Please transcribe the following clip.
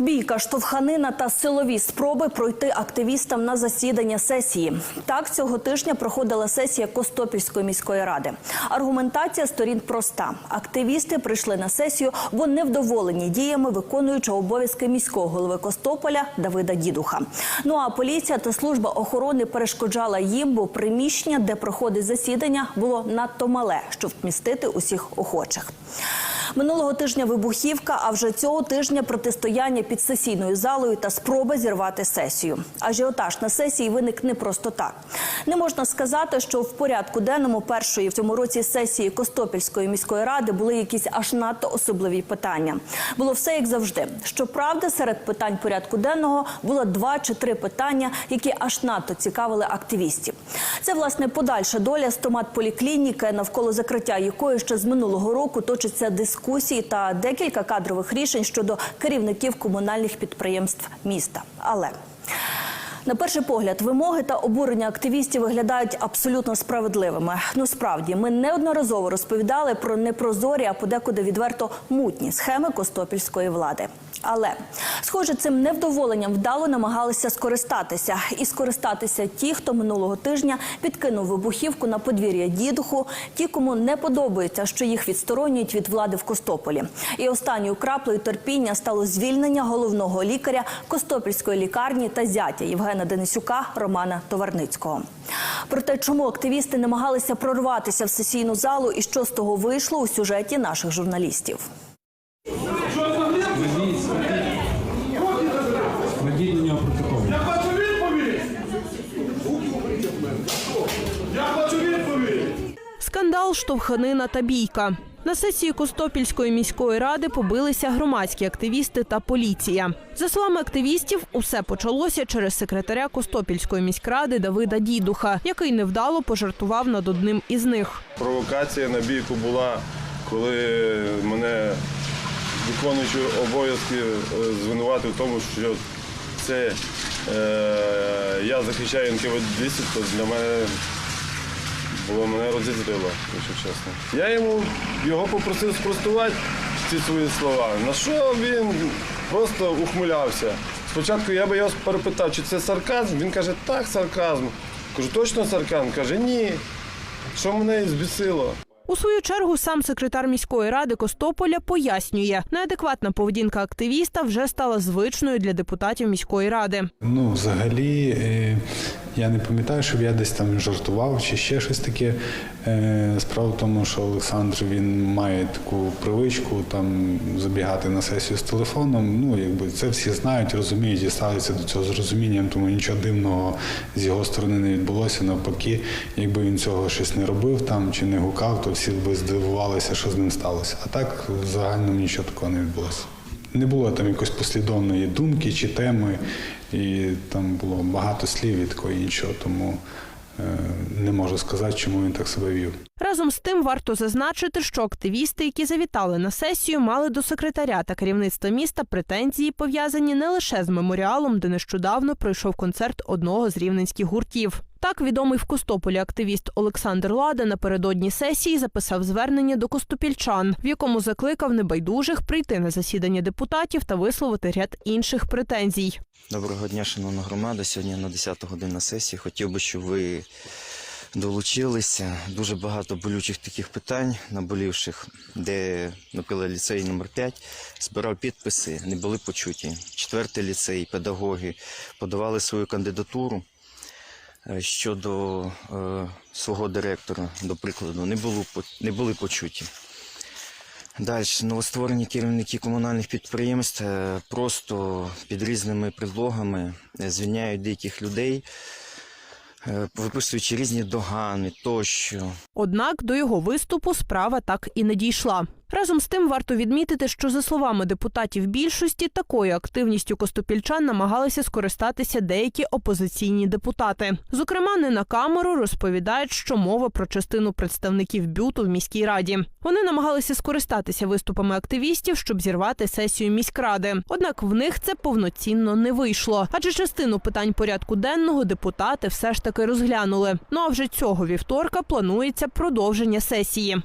Бійка, штовханина та силові спроби пройти активістам на засідання сесії. Так цього тижня проходила сесія Костопільської міської ради. Аргументація сторін проста: активісти прийшли на сесію, бо невдоволені діями виконуючого обов'язки міського голови Костополя Давида Дідуха. Ну а поліція та служба охорони перешкоджала їм, бо приміщення, де проходить засідання, було надто мале, щоб вмістити усіх охочих. Минулого тижня вибухівка, а вже цього тижня протистояння під сесійною залою та спроба зірвати сесію. Ажіотаж на сесії виник не просто так. Не можна сказати, що в порядку денному першої в цьому році сесії Костопільської міської ради були якісь аж надто особливі питання. Було все як завжди. Щоправда, серед питань порядку денного було два чи три питання, які аж надто цікавили активістів. Це власне подальша доля стомат-поліклініки, навколо закриття якої ще з минулого року точаться дискусії та декілька кадрових рішень щодо керівників комунальних підприємств міста. Але на перший погляд, вимоги та обурення активістів виглядають абсолютно справедливими. Ну справді, ми неодноразово розповідали про непрозорі, а подекуди відверто мутні схеми костопільської влади. Але, схоже, цим невдоволенням вдало намагалися скористатися. І скористатися ті, хто минулого тижня підкинув вибухівку на подвір'я дідуху, ті, кому не подобається, що їх відсторонюють від влади в Костополі. І останньою краплею терпіння стало звільнення головного лікаря Костопільської лікарні та зятя Євгена Денисюка Романа Товарницького. Про те, чому активісти намагалися прорватися в сесійну залу і що з того вийшло у сюжеті наших журналістів. Скандал, штовханина та бійка. На сесії Костопільської міської ради побилися громадські активісти та поліція. За словами активістів, усе почалося через секретаря Костопільської міськради Давида Дідуха, який невдало пожартував над одним із них. Провокація на бійку була, коли мене виконуючи обов'язки е, звинуватив в тому, що це е, я захищаю НКВД, то для мене було мене розізрило, якщо чесно. Я йому його попросив спростувати ці свої слова. На що він просто ухмилявся. Спочатку я би його перепитав, чи це сарказм. Він каже, так, сарказм. Кажу, точно сарказм? Каже, ні. Що мене і збісило? У свою чергу сам секретар міської ради Костополя пояснює, неадекватна поведінка активіста вже стала звичною для депутатів міської ради. Ну, взагалі, е, я не пам'ятаю, щоб я десь там жартував чи ще щось таке. Е, Справа в тому, що Олександр він має таку привичку там забігати на сесію з телефоном. Ну, якби це всі знають, розуміють і ставляться до цього з розумінням, тому нічого дивного з його сторони не відбулося. Навпаки, якби він цього щось не робив там чи не гукав, то всі би здивувалися, що з ним сталося. А так в загальному нічого такого не відбулося. Не було там якоїсь послідовної думки чи теми, і там було багато слів і такого іншого, тому е, не можу сказати, чому він так себе вів. Разом з тим варто зазначити, що активісти, які завітали на сесію, мали до секретаря та керівництва міста претензії, пов'язані не лише з меморіалом, де нещодавно пройшов концерт одного з рівненських гуртів. Так, відомий в Костополі активіст Олександр Лада напередодні сесії записав звернення до костопільчан, в якому закликав небайдужих прийти на засідання депутатів та висловити ряд інших претензій. Доброго дня, шановна громада. Сьогодні на 10 годину сесії. Хотів би, щоб ви долучилися. Дуже багато болючих таких питань, наболівших, де, наприклад, ліцей номер 5 збирав підписи, не були почуті. Четвертий ліцей, педагоги подавали свою кандидатуру е, щодо е, свого директора, до прикладу, не, було, не були почуті. Далі новостворені керівники комунальних підприємств е, просто під різними предлогами е, звільняють деяких людей, виписуючи різні догани тощо. Однак до його виступу справа так і не дійшла. Разом з тим варто відмітити, що за словами депутатів більшості, такою активністю костопільчан намагалися скористатися деякі опозиційні депутати. Зокрема, не на камеру розповідають, що мова про частину представників бюту в міській раді. Вони намагалися скористатися виступами активістів, щоб зірвати сесію міськради. Однак в них це повноцінно не вийшло, адже частину питань порядку денного депутати все ж таки розглянули. Ну а вже цього вівторка планується продовження сесії.